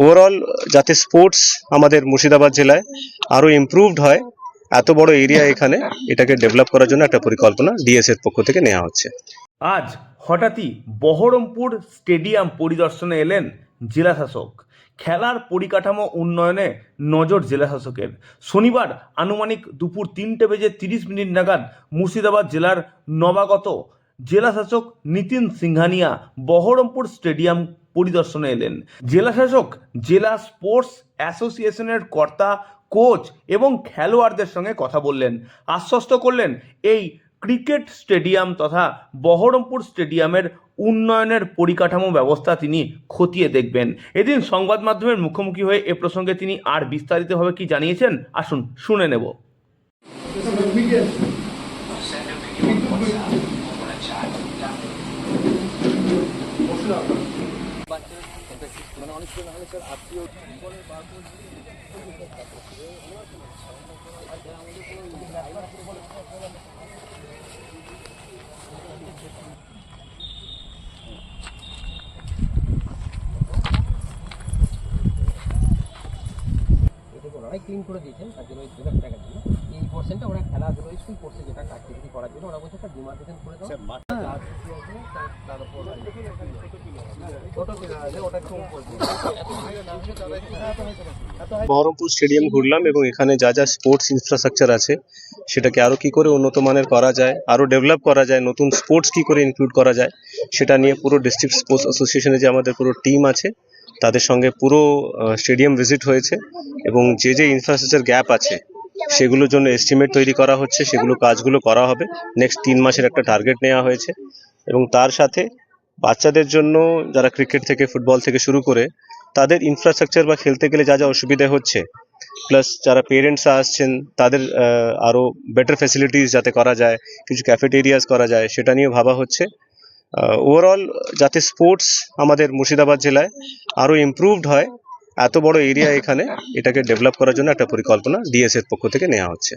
Overall যাতে sports আমাদের মুর্শিদাবাদ জেলায় আরও ইমপ্রুভড হয়, এত বড় এরিয়া এখানে এটাকে ডেভেলপ করার জন্য একটা পরিকল্পনা ডিএস এর পক্ষ থেকে নেওয়া হচ্ছে। আজ হঠাৎই বহরমপুর স্টেডিয়াম পরিদর্শনে এলেন জেলাশাসক। খেলার পরিকাঠামো উন্নয়নে নজর জেলাশাসকের। শনিবার আনুমানিক দুপুর তিনটে বেজে তিরিশ মিনিট নাগাদ মুর্শিদাবাদ জেলার নবাগত জেলাশাসক নিতিন সিংহানিয়া বহরমপুর স্টেডিয়াম পরিদর্শনে এলেন। জেলাশাসক জেলা স্পোর্টস অ্যাসোসিয়েশনের কর্তা, কোচ এবং খেলোয়াড়দের সঙ্গে কথা বললেন। আশ্বস্ত করলেন, এই ক্রিকেট স্টেডিয়াম তথা বহরমপুর স্টেডিয়ামের উন্নয়নের পরিকাঠামো ব্যবস্থা তিনি খতিয়ে দেখবেন। এদিন সংবাদ মাধ্যমের মুখোমুখি হয়ে এ প্রসঙ্গে তিনি আর বিস্তারিতভাবে কি জানিয়েছেন, আসুন শুনে নেব। দেখুন ওরাই ক্লিন করে দিয়েছেন তার জন্য ওই দু লাখ টাকার জন্য। এই পোর্শনটা ওরা খেলাধুলো স্কুল করছে যেটা অ্যাক্টিভিটি করার জন্য। ওরা বলছে একটা ডিমার্কেশন করে দাও। তার উপর বহরমপুর স্টেডিয়াম ঘুরলাম এবং এখানে যা যা স্পোর্টস ইনফ্রাস্ট্রাকচার আছে, সেটাকে আরও কি করে উন্নত মানের করা যায়, আরও ডেভেলপ করা যায়, নতুন স্পোর্টস কি করে ইনক্লুড করা যায়, সেটা নিয়ে পুরো ডিস্ট্রিক্ট স্পোর্টস অ্যাসোসিয়েশনে যে আমাদের পুরো টিম আছে, তাদের সঙ্গে পুরো স্টেডিয়াম ভিজিট হয়েছে এবং যে যে ইনফ্রাস্ট্রাকচার গ্যাপ আছে, সেগুলোর জন্য এস্টিমেট তৈরি করা হচ্ছে, সেগুলো কাজগুলো করা হবে। নেক্সট তিন মাসের একটা টার্গেট নেওয়া হয়েছে এবং তার সাথে বাচ্চাদের জন্য যারা ক্রিকেট থেকে ফুটবল থেকে শুরু করে, তাদের ইনফ্রাস্ট্রাকচার বা খেলতে গেলে যা যা অসুবিধা হচ্ছে প্লাস যারা পেরেন্টসরা আসছেন, তাদের আরও বেটার ফ্যাসিলিটিস যাতে করা যায়, কিছু ক্যাফেটেরিয়াস করা যায়, সেটা নিয়ে ভাবা হচ্ছে। ওভারঅল যাতে স্পোর্টস আমাদের মুর্শিদাবাদ জেলায় আরও ইমপ্রুভড হয়, এত বড় এরিয়া এখানে এটাকে ডেভেলপ করার জন্য একটা পরিকল্পনা ডিএস এর পক্ষ থেকে নেওয়া হচ্ছে।